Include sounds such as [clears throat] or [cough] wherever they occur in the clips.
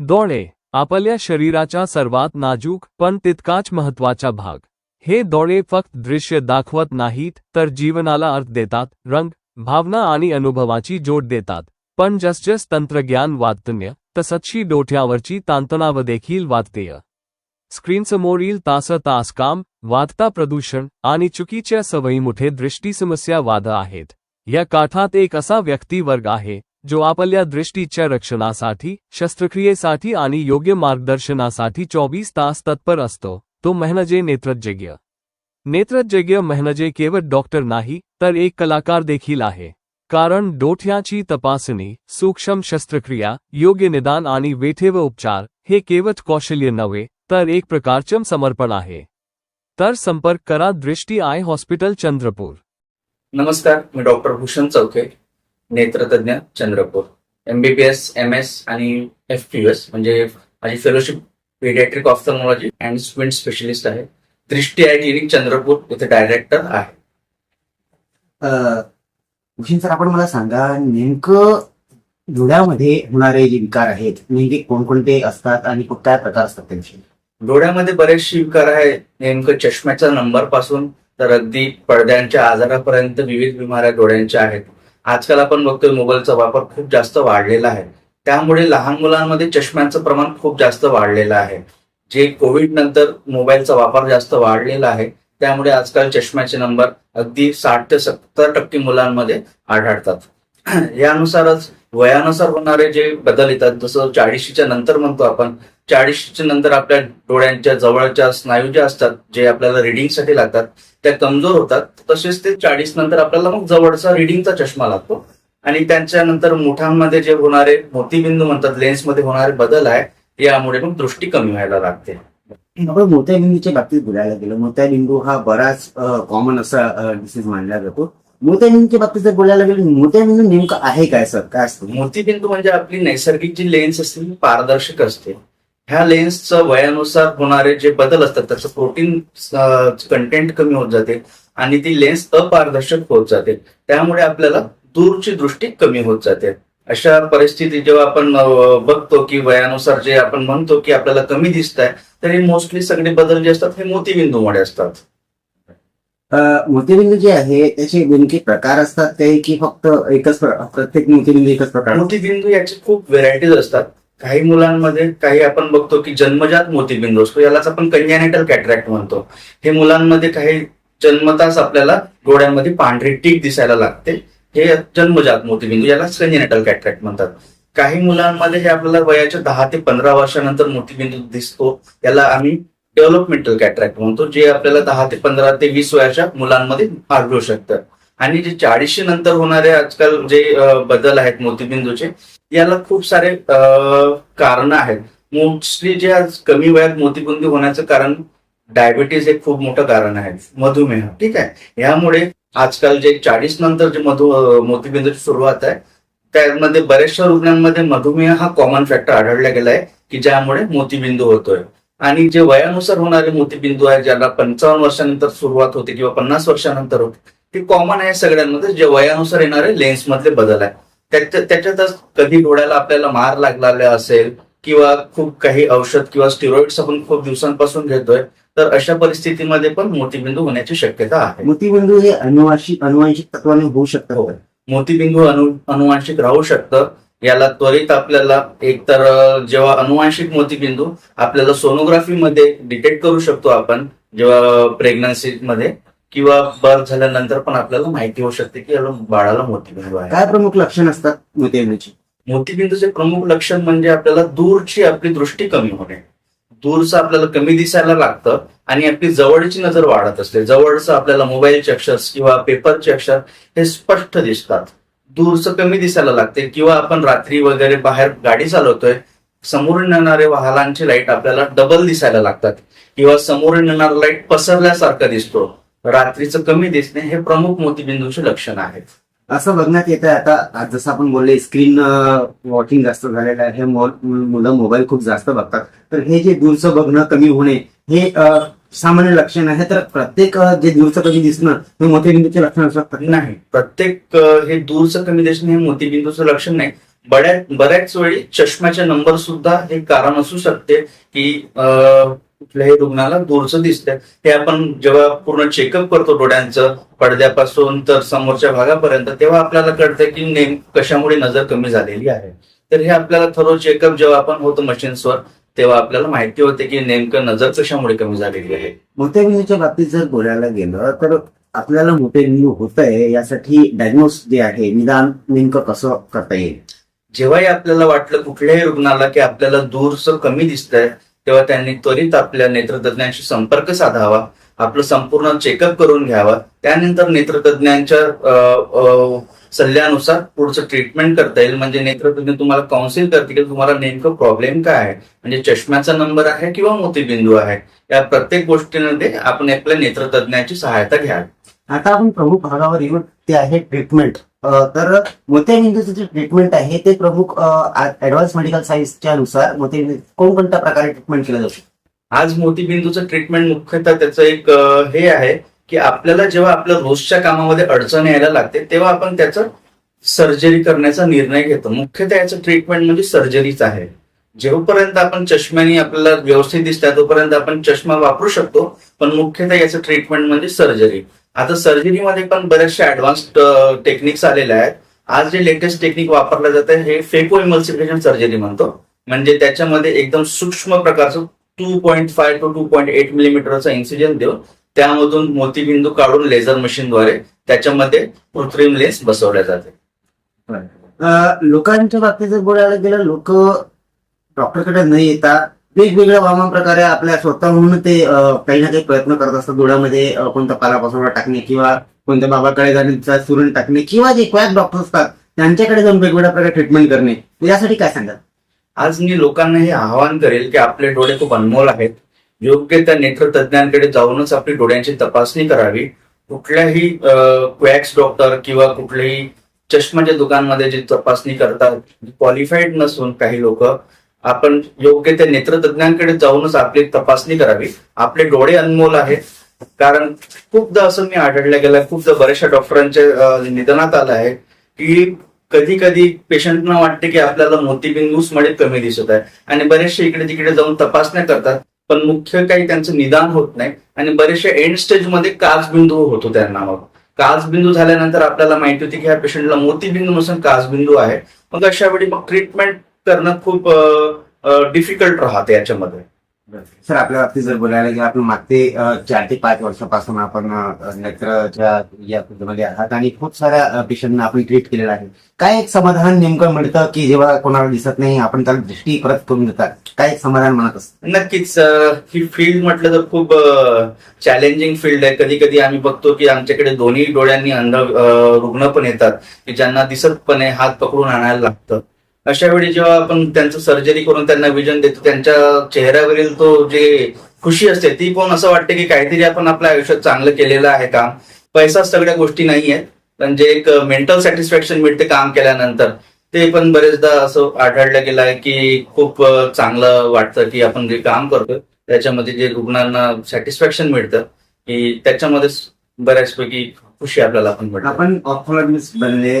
डोळे आपल्या शरीराचा सर्वात नाजूक पण तितकाच महत्त्वाचा भाग. हे डोळे फक्त दृश्य दाखवत नाहीत तर जीवनाला अर्थ देतात रंग भावना आणि अनुभवाची जोड देतात. पण जसजस तंत्रज्ञान वातन्य तसतशी डोठ्यावरची तांतणाव देखील वाढतेय स्क्रीनसमोरील तास तास काम वाढता प्रदूषण आणि चुकीच्या सवयीमुळे दृष्टी समस्या वाद आहेत. या काठात एक असा व्यक्ती वर्ग आहे जो आपल्या दृष्टीच्या रक्षणासाठी शस्त्रक्रियेसाठी आणि योग्य मार्गदर्शनासाठी चोवीस तास तत्पर असतो तो म्हणजे नेत्रज्ञ. नेत्रज्ञ म्हणजे केवळ डॉक्टर नाही तर एक कलाकार देखील आहे. कारण डोठ्याची तपासणी सूक्ष्म शस्त्रक्रिया योग्य निदान आणि वेठेव उपचार हे केवळ कौशल्य नव्हे तर एक प्रकारचं समर्पण आहे. तर संपर्क करा दृष्टी आय हॉस्पिटल चंद्रपूर. नमस्कार मी डॉक्टर भूषण चौके नेत्रतज्ञ चंद्रपूर. एमबीबीएस एम एस आणि एफ पी एस म्हणजे माझी fellowship paediatric ophthalmology and squint specialist आहे. दृष्टी आय क्लिनिक चंद्रपूर इथे डायरेक्टर आहे. भूषण सर आपण मला सांगा नेमकं डोळ्यामध्ये होणारे जे विकार आहेत नेमके कोणकोणते असतात आणि काय प्रकार असतात त्यांचे? डोळ्यामध्ये बरेचसे विकार आहे नेमकं चष्म्याच्या नंबरपासून तर अगदी पडद्यांच्या आजारापर्यंत विविध बिमाऱ्या डोळ्यांच्या आहेत. आजकाल आपण बघतोय मोबाईलचा वापर खूप जास्त वाढलेला आहे. त्यामुळे लहान मुलांमध्ये चष्म्यांचं प्रमाण खूप जास्त वाढलेलं आहे. जे कोविड नंतर मोबाईलचा वापर जास्त वाढलेला आहे त्यामुळे आजकाल चष्म्याचे नंबर अगदी साठ ते सत्तर टक्के मुलांमध्ये आढळतात. [clears throat] यानुसारच वयानुसार होणारे जे बदल येतात जसं चाळीशीच्या नंतर म्हणतो आपण चाळीशीच्या नंतर आपल्या डोळ्यांच्या जवळच्या स्नायू ज्या असतात जे आपल्याला रिडिंगसाठी लागतात त्या कमजोर होतात. तसेच ते चाळीस नंतर आपल्याला मग जवळचा रिडिंगचा चष्मा लागतो. आणि त्यांच्यानंतर मुठांमध्ये जे होणारे मोतीबिंदू म्हणतात लेन्समध्ये होणारे बदल आहे यामुळे मग दृष्टी कमी व्हायला लागते. आपण मोत्याबिंदूच्या बाबतीत बोलायला गेलो. मोत्याबिंदू हा बराच कॉमन असा डिसीज मानला जातो. मोत्याबिंदूच्या बाबतीत जर बोलायला गेलो मोत्याबिंदू नेमकं आहे काय सर? काय असतं? मोतीबिंदू म्हणजे आपली नैसर्गिक जी लेन्स असते ती पारदर्शक असते. ह्या लेन्सचं वयानुसार होणारे जे बदल असतात त्याचं प्रोटीन कंटेंट कमी होत जाते आणि ती लेन्स अपारदर्शक होत जाते. त्यामुळे आपल्याला दूरची दृष्टी कमी होत जाते. अशा परिस्थितीत जेव्हा आपण बघतो की वयानुसार जे आपण म्हणतो की आपल्याला कमी दिसत आहे तरी मोस्टली सगळे बदल जे असतात हे मोतीबिंदूमुळे असतात. मोतीबिंदू जे आहे त्याचे नेमके प्रकार असतात ते की फक्त एकच प्र- प्रत्येक मोतीबिंदू एकच प्रकार? मोतीबिंदू याचे खूप व्हेरायटीज असतात. काही मुलांमध्ये काही आपण बघतो की जन्मजात मोतीबिंदू असतो. यालाच आपण कन्यानेटल कॅटरॅक्ट म्हणतो. हे मुलांमध्ये काही जन्मताच आपल्याला डोळ्यांमध्ये पांढरी टीक दिसायला लागते. हे जन्मजात मोतीबिंदू याला कन्यानेटल कॅटरॅक्ट म्हणतात. काही मुलांमध्ये हे आपल्याला वयाच्या दहा ते पंधरा वर्षानंतर मोतीबिंदू दिसतो. याला आम्ही डेव्हलपमेंटल कॅटरॅक्ट म्हणतो जे आपल्याला दहा ते पंधरा ते वीस वयाच्या मुलांमध्ये आढळू शकतं. आणि जे चाळीसशे नंतर होणारे आजकाल जे बदल आहेत मोतीबिंदूचे याला खूप सारे कारण आहेत. मोस्टली जे आज कमी वयात मोतीबिंदू होण्याचं कारण डायबिटीज हे खूप मोठं कारण आहे. मधुमेह. ठीक आहे? यामुळे आजकाल जे चाळीस नंतर जे मधु मोतीबिंदूची सुरुवात आहे त्यामध्ये बऱ्याचशा रुग्णांमध्ये मधुमेह हा कॉमन फॅक्टर आढळला गेला आहे की ज्यामुळे मोतीबिंदू होतोय. आणि जे वयानुसार होणारे मोतीबिंदू आहे ज्याला पंचावन्न वर्षानंतर सुरुवात होते किंवा पन्नास वर्षानंतर होते ते कॉमन आहे सगळ्यांमध्ये. जे वयानुसार येणारे लेन्स मधले बदल आहे. त्याच्या- त्याच्यातच कधी डोळ्याला आपल्याला मार लागलेला असेल किंवा खूप काही औषध किंवा स्टिरॉइड्स आपण खूप दिवसांपासून घेतोय तर अशा परिस्थितीमध्ये पण मोतीबिंदू होण्याची शक्यता आहे. मोतीबिंदू हे अनुवांशिक अनुवांशिक तत्वाने होऊ शकतं. हो. मोतीबिंदू अनु अनुवांशिक राहू शकतं. याला त्वरित आपल्याला एकतर अं, जेव्हा अनुवांशिक मोतीबिंदू आपल्याला सोनोग्राफी मध्ये डिटेक्ट करू शकतो आपण जेव्हा प्रेग्नन्सी मध्ये किंवा बर्थ झाल्यानंतर पण आपल्याला माहिती होऊ शकते की बाळाला मोतीबिंदू आहे. काय प्रमुख लक्षण असतात मोतीबिंदूची? मोतीबिंदूचे प्रमुख लक्षण म्हणजे आपल्याला दूरची आपली दृष्टी कमी होणे. दूरचं आपल्याला कमी दिसायला लागतं आणि आपली जवळची नजर वाढत असते. जवळचं आपल्याला मोबाईलचे अक्षर किंवा पेपरचे अक्षर हे स्पष्ट दिसतात. दूरचं कमी दिसायला लागते किंवा आपण रात्री वगैरे बाहेर गाडी चालवतोय समोरून येणारे वाहनांचे लाइट आपल्याला डबल दिसायला लागतात. किंवा समोरून येणारा लाइट पसरल्यासारखा दिसतो. रात्रीचं कमी दिसणे हे प्रमुख मोतीबिंदूचे लक्षण आहेत. असं बघण्यात येतं आता आज जसं आपण बोलले स्क्रीन वॉचिंग जास्त झालेलं आहे हे मुलं मोबाईल खूप जास्त बघतात. तर हे जे दूरचं बघणं कमी होणे हे सामान्य लक्षण आहे. तर प्रत्येक जे दूरचं कमी दिसणं हे मोतीबिंदूचे लक्षण असतात नाही. प्रत्येक हे दूरचं कमी दिसणे हे मोतीबिंदूचं लक्षण नाही. बऱ्याच बऱ्याच वेळी चष्म्याचे नंबर सुद्धा हे कारण असू शकते की कुठल्याही रुग्णाला दूरचं दिसतंय. हे आपण जेव्हा पूर्ण चेकअप करतो डोळ्यांचं पडद्यापासून तर समोरच्या भागापर्यंत तेव्हा आपल्याला कळतं की नेम कशामुळे नजर कमी झालेली आहे. तर हे आपल्याला थरो चेकअप जेव्हा आपण होतो मशीन्सवर तेव्हा आपल्याला माहिती होते की नेमकं नजर कशामुळे कमी झालेली आहे. मोत्याबिंदूच्या बाबतीत जर बोलायला गेलं तर आपल्याला मोत्याबिंदू होत आहे यासाठी डायग्नोस जे आहे निदान नेमकं कसं करता येईल? जेव्हाही आपल्याला वाटलं कुठल्याही रुग्णाला की आपल्याला दूरचं कमी दिसतंय तेव्हा त्यांनी त्वरित आपल्या नेत्रतज्ञांशी संपर्क साधावा आपलं संपूर्ण चेकअप करून घ्यावा. त्यानंतर नेत्रतज्ञांच्या सल्ल्यानुसार पुढचं ट्रीटमेंट करता येईल. म्हणजे नेत्रतज्ञ तुम्हाला काउन्सिल करतील की तुम्हाला नेमकं प्रॉब्लेम काय आहे. म्हणजे चष्म्याचा नंबर आहे किंवा मोतीबिंदू आहे. या प्रत्येक गोष्टीमध्ये आपण आपल्या नेत्रतज्ञाची सहायता घ्या आता आपण प्रमुख भागावर येऊन ते आहे ट्रीटमेंट तर मोतियाबिंदूचं जे ट्रीटमेंट आहे ते प्रमुख ऍडव्हान्स मेडिकल सायन्सच्या नुसार मोत्याबिंदू कोणकोणत्या प्रकारे ट्रीटमेंट केलं जातं? आज मोतीबिंदूचं ट्रीटमेंट मुख्यतः त्याचं एक हे आहे की आपल्याला जेव्हा आपल्या रोजच्या कामामध्ये अडचण यायला लागते तेव्हा आपण त्याचं सर्जरी करण्याचा निर्णय घेतो. मुख्यतः याचं ट्रीटमेंट म्हणजे सर्जरीच आहे. जेव्हापर्यंत आपण चष्म्याने आपल्याला व्यवस्थित दिसतात तोपर्यंत आपण चष्मा वापरू शकतो पण मुख्यतः याचं ट्रीटमेंट म्हणजे सर्जरी आता सर्जरीमध्ये पण बऱ्याचशा ऍडव्हान्स टेक्निक्स आलेल्या आहेत. आज जे लेटेस्ट टेक्निक वापरलं जातं हे फेको इमल्सिफिकेशन सर्जरी म्हणतो. म्हणजे त्याच्यामध्ये एकदम सूक्ष्म प्रकारचं two point five two two point eight मिलीमीटरचा incision देऊन त्यामधून मोतीबिंदू काढून लेझर मशीनद्वारे त्याच्यामध्ये कृत्रिम लेन्स बसवल्या जाते. लोकांच्या बाबतीत जर बोलायला गेलं लोक डॉक्टरकडे न येता वेगवेगळ्या हवामान प्रकारे आपल्या स्वतःहून ते काही ना काही प्रयत्न करत असतात. डोळ्यामध्ये कोणता पालापासून टाकणे किंवा कोणत्या बाबाकडे जाण्याचा सुरण टाकणे किंवा जे क्वॅक डॉक्टर असतात त्यांच्याकडे जाऊन वेगवेगळ्या प्रकारे ट्रीटमेंट करणे. यासाठी काय सांगाल? आज मी लोकांना हे आवाहन करेल की आपले डोळे खूप अनमोल आहेत. योग्य त्या नेत्रतज्ञांकडे जाऊनच आपली डोळ्यांची तपासणी करावी. कुठल्याही क्वॅक्स डॉक्टर किंवा कुठल्याही चष्माच्या दुकानमध्ये जे तपासणी करतात क्वालिफाईड नसून काही लोक आपण योग्य त्या नेत्रतज्ञांकडे जाऊनच आपली तपासणी करावी. आपले डोळे अनमोल आहेत. कारण खूपदा असं मी आढळलं गेलं खूपदा बऱ्याचशा डॉक्टरांच्या निधनात आलं आहे की कधी कधी पेशंटना वाटते की आपल्याला मोतीबिंदूसमध्ये कमी दिसत आहे. आणि बरेचसे इकडे तिकडे जाऊन तपासण्या करतात पण मुख्य काही त्यांचं निदान होत नाही. आणि बरेचशा एंड स्टेजमध्ये काचबिंदू होतो त्यांना मग. काचबिंदू झाल्यानंतर आपल्याला माहिती होती की ह्या पेशंटला मोतीबिंदू नसून काचबिंदू आहे. मग अशा वेळी मग ट्रीटमेंट करणं खूप डिफिकल्ट राहते याच्यामध्ये. सर आपल्या बाबतीत जर बोलायला गेलं आपण मागचे अं, चार ते पाच वर्षापासून आपण नेत्रच्या या फिल्डमध्ये आहात आणि खूप साऱ्या पेशंटना आपण ट्रीट केलेलं आहे. काय एक समाधान नेमकं मिळतं की जेव्हा कोणाला दिसत नाही आपण त्याला दृष्टी परत करून देतात? काय एक समाधान म्हणत असतं नक्कीच ही फील्ड म्हटलं तर खूप चॅलेंजिंग फील्ड आहे. कधी कधी आम्ही बघतो की आमच्याकडे दोन्ही डोळ्यांनी अंध रुग्ण पण येतात की ज्यांना दिसत पण आहे हात पकडून आणायला लागतं. अशा वेळी जेव्हा आपण त्यांचं सर्जरी करून त्यांना विजन देतो त्यांच्या चेहऱ्यावरील तो जे खुशी असते ती पण असं वाटते की काहीतरी आपण आपल्या आयुष्यात चांगलं केलेलं आहे काम. पैसा सगळ्या गोष्टी नाही आहेत पण जे एक मेंटल सॅटिस्फॅक्शन मिळते काम केल्यानंतर ते पण बरेचदा असं आढळलं गेलं आहे की खूप चांगलं वाटतं की आपण जे काम करतो त्याच्यामध्ये जे रुग्णांना सॅटिस्फॅक्शन मिळतं की त्याच्यामध्ये बऱ्याचपैकी खुशी आपल्याला पण मिळते आपण ऑप्थॉलॉजिस्ट बनले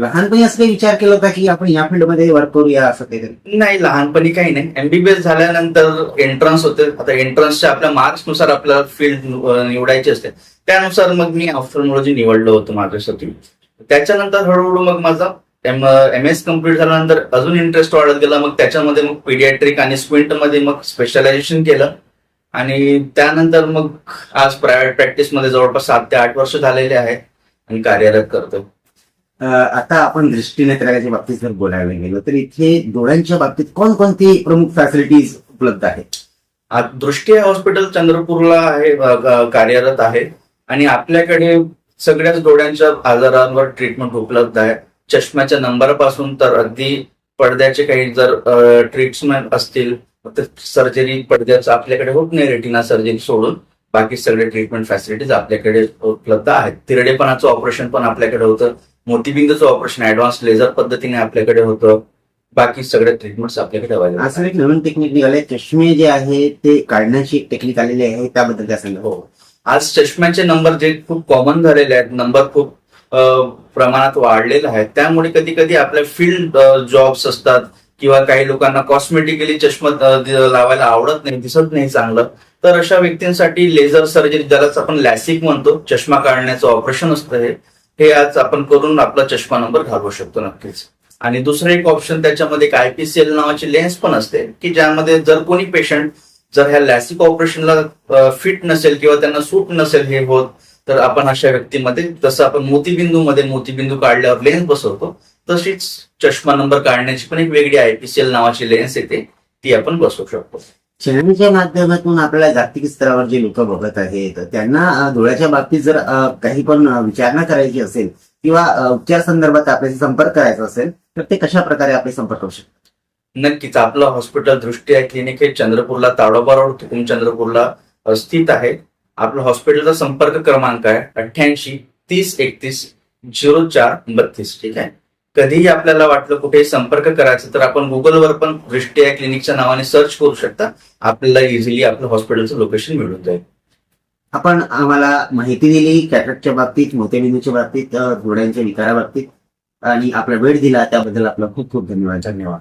लहानपणी असं काही विचार केला होता की आपण या फील्डमध्ये वर्क करूया असं काहीतरी? नाही लहानपणी काही नाही. एमबीबीएस झाल्यानंतर एंट्रन्स होते. आता एंट्रन्सच्या आपल्या मार्क्सनुसार आपल्याला फील्ड निवडायची असते. त्यानुसार मग मी ऑप्थॉल्मॉलॉजी निवडलं होतं माझ्यासाठी. त्याच्यानंतर हळूहळू मग माझा एम एम एस कंप्लीट झाल्यानंतर अजून इंटरेस्ट वाढत गेला. मग त्याच्यामध्ये मग पिडियाट्रिक आणि स्क्विंटमध्ये मग स्पेशलायझेशन केलं. आणि त्यानंतर मग आज प्रायव्हेट प्रॅक्टिसमध्ये जवळपास सात ते आठ वर्ष झालेले आहेत आणि कार्यरत करतो. आता आपण दृष्टीनेत्राच्या बाबतीत जर बोलायला गेलो तर इथे डोळ्यांच्या बाबतीत कोणकोणती प्रमुख फॅसिलिटीज उपलब्ध आहेत? दृष्टी हॉस्पिटल चंद्रपूरला आहे कार्यरत आहे. आणि आपल्याकडे सगळ्याच डोळ्यांच्या आजारांवर ट्रीटमेंट उपलब्ध आहे. चष्म्याच्या नंबरपासून तर अगदी पडद्याचे काही जर ट्रीटमेंट असतील सर्जरी पडद्याचं आपल्याकडे होत नाही रेटिना सर्जरी सोडून. बाकी सगळे ट्रीटमेंट फॅसिलिटीज आपल्याकडे उपलब्ध आहेत. तिरडेपणाचं ऑपरेशन पण आपल्याकडे होतं. मोतीबिंदूचं ऑपरेशन ऍडव्हान्स लेझर पद्धतीने आपल्याकडे होतं. बाकी सगळे ट्रीटमेंट्स आपल्याकडे अवेलेबल असं एक नवीन टेक्निक निघाले चष्मे जे आहे ते काढण्याची एक टेक्निक आलेली आहे. त्याबद्दल काय सांगा हो. आज चष्म्याचे नंबर जे खूप कॉमन झालेले आहेत. नंबर खूप प्रमाणात वाढलेलं आहे त्यामुळे कधी कधी आपल्या फील्ड जॉब्स असतात. किंवा काही लोकांना कॉस्मेटिकली चष्मा लावायला आवडत नाही दिसत नाही चांगलं तर अशा व्यक्तींसाठी लेझर सर्जरी ज्यालाच आपण लॅसिक म्हणतो चष्मा काढण्याचं ऑपरेशन असतं हे हे आज आपण करून आपला चष्मा नंबर घालवू शकतो नक्कीच. आणि दुसरं एक ऑप्शन त्याच्यामध्ये एक आयपीसीएल नावाची लेन्स पण असते की ज्यामध्ये जर कोणी पेशंट जर ह्या लॅसिक ऑपरेशनला फिट नसेल किंवा त्यांना सूट नसेल हे होत तर आपण अशा व्यक्तीमध्ये जसं आपण मोतीबिंदू मध्ये मोतीबिंदू काढल्यावर लेन्स बसवतो तशीच चष्मा नंबर काढण्याची पण एक वेगळी आयपीसीएल नावाची लेन्स येते ती आपण बसवू शकतो. चॅनलच्या माध्यमातून आपल्याला जागतिक स्तरावर जे लोक बघत आहेत त्यांना डोळ्याच्या बाबतीत जर काही पण विचारणा करायची असेल किंवा उपचार संदर्भात आपल्याशी संपर्क करायचा असेल तर ते कशा प्रकारे आपले संपर्क करू शकतात? नक्कीच आपलं हॉस्पिटल दृष्टी आहे क्लिनिक हे चंद्रपूरला ताडोबा रोड तुकुम चंद्रपूरला स्थित आहे. आपलं हॉस्पिटलचा संपर्क क्रमांक आहे अठ्ठ्याऐंशी तीस एकतीस झिरो चार बत्तीस ठीक आहे? कधीही आपल्याला वाटलं कुठेही संपर्क करायचा तर आपण गुगलवर पण दृष्टी आहे क्लिनिकच्या नावाने सर्च करू शकता. आपल्याला इझिली आपलं हॉस्पिटलचं लोकेशन मिळून जाईल. आपण आम्हाला माहिती दिली कॅटरॅक्टच्या बाबतीत मोत्याबिंदूच्या बाबतीत अ, डोळ्यांच्या विकाराबाबतीत आणि आपला वेळ दिला त्याबद्दल आपला खूप खूप धन्यवाद. धन्यवाद.